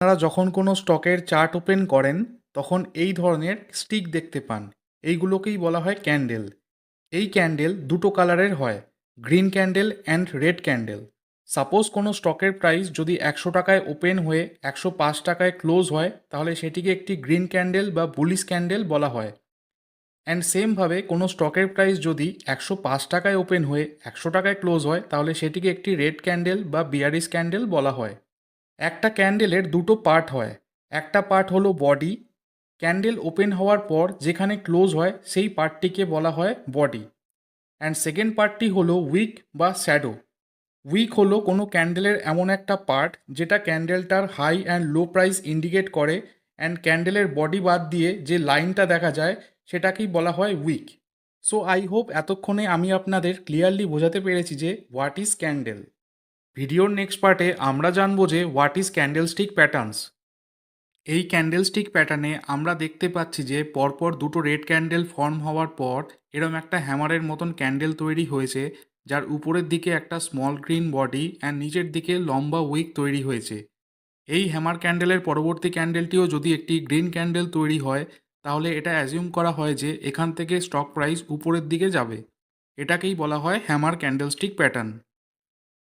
আপনারা যখন কোনো স্টকের চার্ট ওপেন করেন, তখন এই ধরনের স্টিক দেখতে পান। এইগুলোকেই বলা হয় ক্যান্ডেল। এই ক্যান্ডেল দুটো কালারের হয়, green candle and red candle. Suppose কোনো স্টকের প্রাইস যদি একশো টাকায় ওপেন হয়ে একশো পাঁচ টাকায় ক্লোজ হয়, তাহলে সেটিকে একটি গ্রিন ক্যান্ডেল বা বুলিশ ক্যান্ডেল বলা হয়। অ্যান্ড সেমভাবে কোনো স্টকের প্রাইস যদি একশো পাঁচ টাকায় ওপেন হয়ে একশো টাকায় ক্লোজ হয়, তাহলে সেটিকে একটি রেড ক্যান্ডেল বা বিয়ারিস ক্যান্ডেল বলা হয়। একটা ক্যান্ডেলের দুটো পার্ট হয়। একটা পার্ট হলো বডি। ক্যান্ডেল ওপেন হওয়ার পর যেখানে ক্লোজ হয়, সেই পার্টটিকে বলা হয় বডি। অ্যান্ড সেকেন্ড পার্টটি হলো উইক বা শ্যাডো। উইক হলো কোনো ক্যান্ডেলের এমন একটা পার্ট যেটা ক্যান্ডেলটার high and low price indicate করে অ্যান্ড ক্যান্ডেলের বডি বাদ দিয়ে যে লাইনটা দেখা যায়, সেটাকেই বলা হয় উইক। সো আই হোপ এতক্ষণে আমি আপনাদের ক্লিয়ারলি বোঝাতে পেরেছি যে হোয়াট ইজ ক্যান্ডেল। ভিডিওর নেক্সট পার্টে আমরা জানব যে হোয়াট ইজ ক্যান্ডেলস্টিক প্যাটার্নস এই ক্যান্ডেলস্টিক প্যাটার্নে আমরা দেখতে পাচ্ছি যে পরপর দুটো রেড ক্যান্ডেল ফর্ম হওয়ার পর এরম একটা হ্যামারের মতন ক্যান্ডেল তৈরি হয়েছে, যার উপরের দিকে একটা স্মল গ্রিন বডি অ্যান্ড নিচের দিকে লম্বা উইক তৈরি হয়েছে। এই হ্যামার ক্যান্ডেলের পরবর্তী ক্যান্ডেলটিও যদি একটি গ্রিন ক্যান্ডেল তৈরি হয়, তাহলে এটা অ্যাজিউম করা হয় যে এখান থেকে স্টক প্রাইস উপরের দিকে যাবে। এটাকেই বলা হয় হ্যামার ক্যান্ডেলস্টিক প্যাটার্ন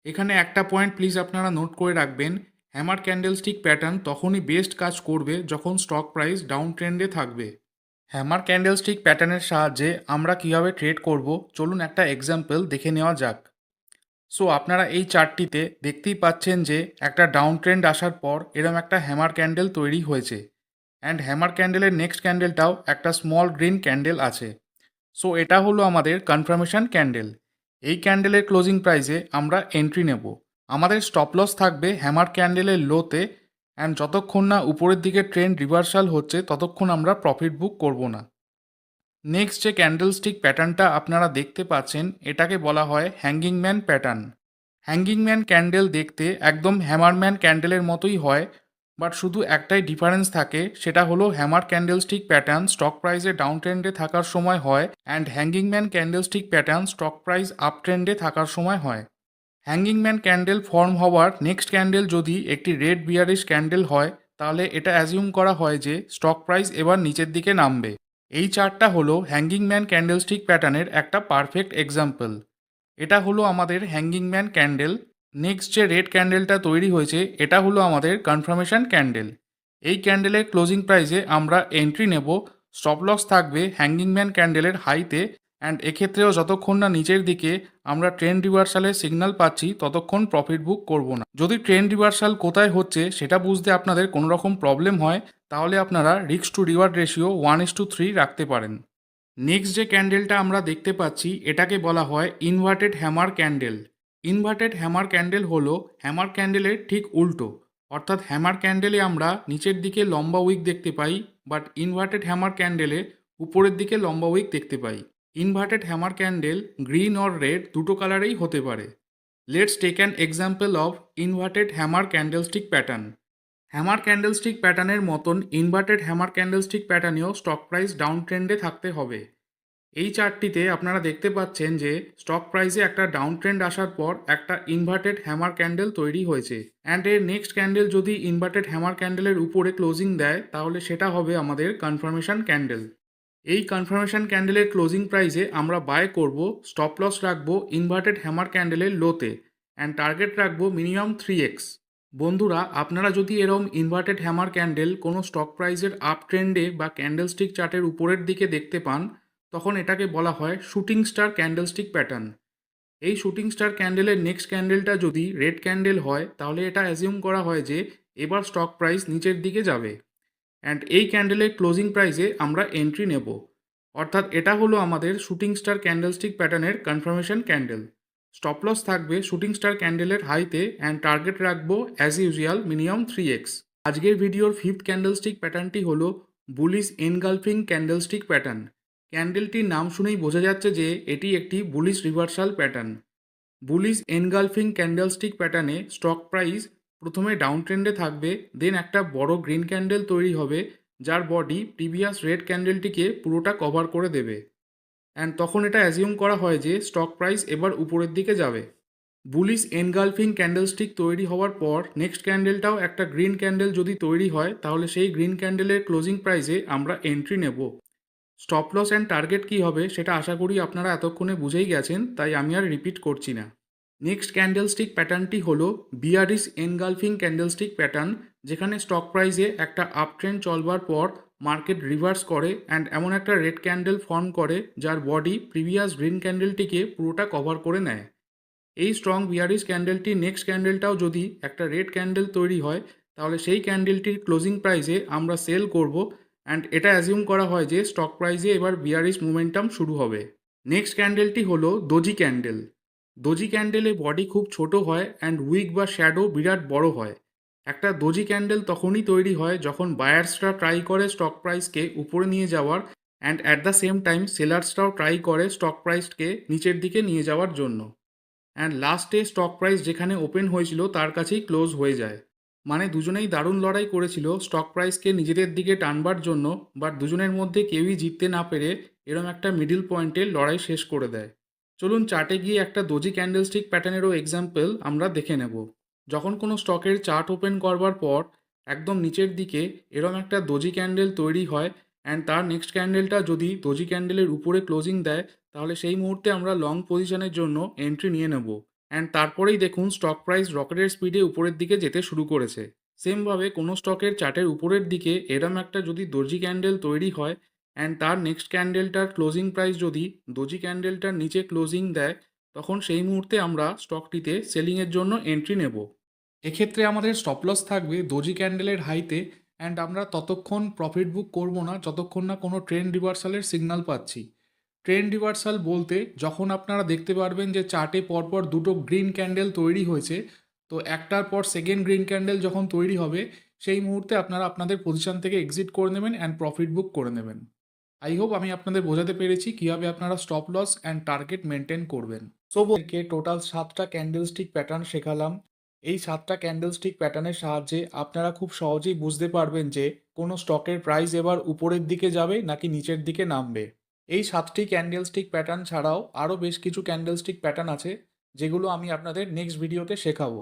এখানে একটা পয়েন্ট প্লিজ আপনারা নোট করে রাখবেন হ্যামার ক্যান্ডেলস্টিক প্যাটার্ন তখনই বেস্ট কাজ করবে যখন স্টক প্রাইস ডাউন ট্রেন্ডে থাকবে। হ্যামার ক্যান্ডেলস্টিক প্যাটার্নের সাহায্যে আমরা কীভাবে ট্রেড করব, চলুন একটা এক্সাম্পল দেখে নেওয়া যাক। সো আপনারা এই চার্টটিতে দেখতেই পাচ্ছেন যে একটা ডাউন ট্রেন্ড আসার পর এরম একটা হ্যামার ক্যান্ডেল তৈরি হয়েছে। অ্যান্ড হ্যামার ক্যান্ডেলের নেক্সট ক্যান্ডেলটাও একটা স্মল গ্রিন ক্যান্ডেল আছে। সো এটা হলো আমাদের কনফার্মেশন ক্যান্ডেল এই ক্যান্ডেলের ক্লোজিং প্রাইসে আমরা এন্ট্রি নেব। আমাদের স্টপ লস থাকবে হ্যামার ক্যান্ডেলের লোতে অ্যান্ড যতক্ষণ না উপরের দিকে ট্রেন্ড রিভার্সাল হচ্ছে, ততক্ষণ আমরা প্রফিট বুক করব না। নেক্সট যে ক্যান্ডেলস্টিক প্যাটার্নটা আপনারা দেখতে পাচ্ছেন, এটাকে বলা হয় hanging man pattern hanging man candle দেখতে একদম হ্যামারম্যান ক্যান্ডেলের মতোই হয় বাট শুধু একটাই ডিফারেন্স থাকে, সেটা হলো হ্যামার ক্যান্ডেলস্টিক প্যাটার্ন স্টক প্রাইসে ডাউন ট্রেন্ডে থাকার সময় হয় and hanging man candlestick pattern stock price up ট্রেন্ডে থাকার সময় হয়। হ্যাঙ্গিং ম্যান ক্যান্ডেল ফর্ম হওয়ার নেক্সট ক্যান্ডেল যদি একটি রেড বিয়ারিশ ক্যান্ডেল হয়, তাহলে এটা অ্যাজিউম করা হয় যে স্টক প্রাইস এবার নিচের দিকে নামবে। এই চার্টটা হলো হ্যাঙ্গিং ম্যান ক্যান্ডেলস্টিক প্যাটার্নের একটা পারফেক্ট এক্সাম্পল এটা হলো আমাদের হ্যাঙ্গিং ম্যান ক্যান্ডেল নেক্সট যে রেড ক্যান্ডেলটা তৈরি হয়েছে, এটা হলো আমাদের কনফার্মেশন ক্যান্ডেল এই ক্যান্ডেলের ক্লোজিং প্রাইসে আমরা এন্ট্রি নেব স্টপ লস থাকবে হ্যাঙ্গিং ম্যান ক্যান্ডেলের হাইতে অ্যান্ড এক্ষেত্রেও যতক্ষণ না নিচের দিকে আমরা ট্রেন রিভার্সালের সিগন্যাল পাচ্ছি, ততক্ষণ প্রফিট বুক করব না। যদি ট্রেন রিভার্সাল কোথায় হচ্ছে, সেটা বুঝতে আপনাদের কোনো রকম প্রবলেম হয়, তাহলে আপনারা রিক্স to reward ratio one is to three রাখতে পারেন। নেক্সট যে ক্যান্ডেলটা আমরা দেখতে পাচ্ছি, এটাকে বলা হয় inverted hammer candle inverted hammer candle হলো হ্যামার ক্যান্ডেলের ঠিক উল্টো। অর্থাৎ হ্যামার ক্যান্ডেলে আমরা নিচের দিকে লম্বা উইক দেখতে পাই, বাট ইনভার্টেড হ্যামার ক্যান্ডেলে উপরের দিকে লম্বা উইক দেখতে পাই। Inverted hammer candle green or red দুটো কালারেই হতে পারে। Let's take an example of inverted hammer candlestick pattern hammer candlestick প্যাটার্নের মতন ইনভার্টেড হ্যামার ক্যান্ডেলস্টিক প্যাটার্নেও স্টক প্রাইস ডাউন ট্রেন্ডে থাকতে হবে। এই চার্টটিতে আপনারা দেখতে পাচ্ছেন যে স্টক প্রাইসে একটা ডাউন ট্রেন্ড আসার পর একটা ইনভার্টেড হ্যামার ক্যান্ডেল তৈরি হয়েছে। অ্যান্ড এর নেক্সট ক্যান্ডেল যদি ইনভার্টেড হ্যামার ক্যান্ডেলের উপরে ক্লোজিং দেয়, তাহলে সেটা হবে আমাদের কনফার্মেশন ক্যান্ডেল এই কনফার্মেশন ক্যান্ডেলের ক্লোজিং প্রাইসে আমরা বাই করব স্টপ লস রাখব ইনভার্টেড হ্যামার ক্যান্ডেলের লোতে অ্যান্ড টার্গেট রাখব মিনিমাম থ্রি এক্স বন্ধুরা, আপনারা যদি এরম ইনভার্টেড হ্যামার ক্যান্ডেল কোনো স্টক প্রাইসের আপ ট্রেন্ডে বা ক্যান্ডেলস্টিক চার্টের উপরের দিকে দেখতে পান তখন এটাকে বলা হয় শুটিং স্টার ক্যান্ডেলস্টিক প্যাটার্ন। এই শুটিং স্টার ক্যান্ডেলের নেক্সট ক্যান্ডেলটা যদি রেড ক্যান্ডেল হয়, তাহলে এটা অ্যাজিউম করা হয় যে এবার স্টক প্রাইস নিচের দিকে যাবে। অ্যান্ড এই ক্যান্ডেলের ক্লোজিং প্রাইসে আমরা এন্ট্রি নেব। অর্থাৎ এটা হলো আমাদের শুটিং স্টার ক্যান্ডেলস্টিক প্যাটার্নের কনফার্মেশন ক্যান্ডেল স্টপ লস থাকবে শুটিং স্টার ক্যান্ডেলের হাইতে অ্যান্ড টার্গেট রাখব as usual minimum three x আজকের ভিডিওর ফিফথ ক্যান্ডেলস্টিক প্যাটার্নটি হলো বুলিশ এনগালফিং ক্যান্ডেলস্টিক প্যাটার্ন ক্যান্ডেলটির নাম শুনেই বোঝা যাচ্ছে যে এটি একটি bullish reversal pattern. Bullish engulfing candlestick প্যাটার্নে স্টক প্রাইস প্রথমে ডাউন ট্রেন্ডে থাকবে, দেন একটা বড় গ্রিন ক্যান্ডেল তৈরি হবে, যার বডি প্রিভিয়াস রেড ক্যান্ডেলটিকে পুরোটা কভার করে দেবে। অ্যান্ড তখন এটা অ্যাজিউম করা হয় যে স্টক প্রাইস এবার উপরের দিকে যাবে। বুলিশ এনগালফিং ক্যান্ডেলস্টিক তৈরি হওয়ার পর নেক্সট ক্যান্ডেলটাও একটা গ্রিন ক্যান্ডেল যদি তৈরি হয়, তাহলে সেই গ্রিন ক্যান্ডেলের ক্লোজিং প্রাইসে আমরা এন্ট্রি নেব। স্টপ লস অ্যান্ড টার্গেট কী হবে সেটা আশা করি আপনারা এতক্ষণে বুঝেই গেছেন, তাই আমি আর রিপিট করছি না। নেক্সট ক্যান্ডেলস্টিক প্যাটার্নটি হলো বিয়ারিস এনগালফিং ক্যান্ডেলস্টিক প্যাটার্ন যেখানে স্টক প্রাইসে একটা আপ ট্রেন্ড চলবার পর মার্কেট রিভার্স করে অ্যান্ড এমন একটা রেড ক্যান্ডেল ফর্ম করে যার বডি প্রিভিয়াস গ্রিন ক্যান্ডেলটিকে পুরোটা কভার করে নেয়। এই স্ট্রং বিয়ারিস ক্যান্ডেলটির নেক্সট ক্যান্ডেলটাও যদি একটা রেড ক্যান্ডেল তৈরি হয়, তাহলে সেই ক্যান্ডেলটির ক্লোজিং প্রাইসে আমরা সেল করব অ্যান্ড এটা অ্যাজিউম করা হয় যে স্টক প্রাইসে এবার বিয়ারিস মোমেন্টাম শুরু হবে। নেক্সট ক্যান্ডেলটি হলো দোজি ক্যান্ডেল দোজি ক্যান্ডেলে বডি খুব ছোট হয় অ্যান্ড উইক বা শ্যাডো বিরাট বড় হয়। একটা দোজি ক্যান্ডেল তখনই তৈরি হয় যখন বায়ার্সরা ট্রাই করে স্টক প্রাইসকে উপরে নিয়ে যাওয়ার and at the same time সেলার্সরাও try করে স্টক প্রাইসকে নিচের দিকে নিয়ে যাওয়ার জন্য। অ্যান্ড লাস্টে স্টক প্রাইস যেখানে ওপেন হয়েছিল তার কাছেই ক্লোজ হয়ে যায়। মানে দুজনেই দারুণ লড়াই করেছিল। স্টক প্রাইসকে নিজেদের দিকে টানবার জন্য বাট দুজনের মধ্যে কেউই জিততে না পেরে এরম একটা মিডিল পয়েন্টে লড়াই শেষ করে দেয়। চলুন চার্টে গিয়ে একটা দোজি ক্যান্ডেলস্টিক প্যাটার্নেরও এক্সাম্পল আমরা দেখে নেব। যখন কোনো স্টকের চার্ট ওপেন করবার পর একদম নিচের দিকে এরম একটা দোজি ক্যান্ডেল তৈরি হয় অ্যান্ড তার নেক্সট ক্যান্ডেলটা যদি দোজি ক্যান্ডেলের উপরে ক্লোজিং দেয়, তাহলে সেই মুহূর্তে আমরা লং পজিশনের জন্য এন্ট্রি নিয়ে নেব। অ্যান্ড তারপরেই দেখুন স্টক প্রাইস রকেটের স্পিডে উপরের দিকে যেতে শুরু করেছে। সেমভাবে কোনো স্টকের চার্টের উপরের দিকে এরম একটা যদি দর্জি ক্যান্ডেল তৈরি হয় অ্যান্ড তার নেক্সট ক্যান্ডেলটার ক্লোজিং প্রাইস যদি দোজি ক্যান্ডেলটার নিচে ক্লোজিং দেয়, তখন সেই মুহূর্তে আমরা স্টকটিতে সেলিংয়ের জন্য এন্ট্রি নেব। এক্ষেত্রে আমাদের স্টপ লস থাকবে দর্জি ক্যান্ডেলের হাইতে অ্যান্ড আমরা ততক্ষণ প্রফিট বুক করব না, যতক্ষণ না কোনো ট্রেন রিভার্সালের সিগনাল পাচ্ছি। ট্রেন্ড রিভার্সাল বলতে যখন আপনারা দেখতে পারবেন যে চার্টে পরপর দুটো গ্রিন ক্যান্ডেল তৈরি হয়েছে, তো একটার পর সেকেন্ড গ্রিন ক্যান্ডেল যখন তৈরি হবে, সেই মুহূর্তে আপনারা আপনাদের পজিশন থেকে এক্সিট করে নেবেন অ্যান্ড প্রফিট বুক করে নেবেন। আই হোপ আমি আপনাদের বোঝাতে পেরেছি কীভাবে আপনারা stop loss and target maintain করবেন। সো বলকে টোটাল সাতটা ক্যান্ডেলস্টিক প্যাটার্ন শেখালাম। এই সাতটা ক্যান্ডেলস্টিক প্যাটার্নের সাহায্যে আপনারা খুব সহজেই বুঝতে পারবেন যে কোনো স্টকের প্রাইস এবার উপরের দিকে যাবে নাকি নিচের দিকে নামবে। এই সাতটি ক্যান্ডেলস্টিক প্যাটার্ন ছাড়াও আরও বেশ কিছু ক্যান্ডেলস্টিক প্যাটার্ন আছে, যেগুলো আমি আপনাদের নেক্সট ভিডিওতে শেখাবো।